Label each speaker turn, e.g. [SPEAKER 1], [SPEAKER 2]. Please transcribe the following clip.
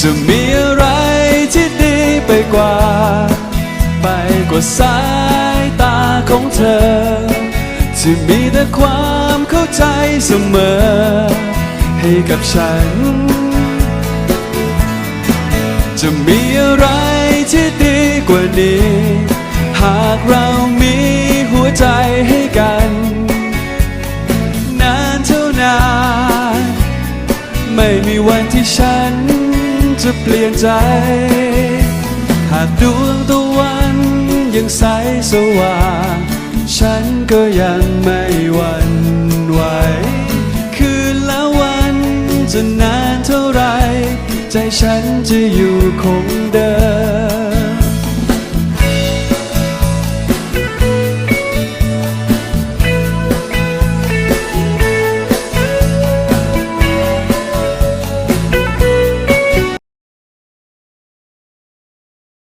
[SPEAKER 1] จะมีอะไรที่ดีไปกว่า ไปกว่าสายตาของเธอ ที่มีแต่ความเข้าใจเสมอ ให้กับฉัน จะมีอะไรที่ดีกว่านี้ หากเรามีหัวใจให้กัน นานเท่านาน ไม่มีวันที่ฉัน จะเปลี่ยนใจ หากดวงตะวันยังใสสว่าง ฉันก็ยังไม่หวั่นไหว คืนและวันจะนานเท่าไร ใจฉันจะอยู่คงเดิ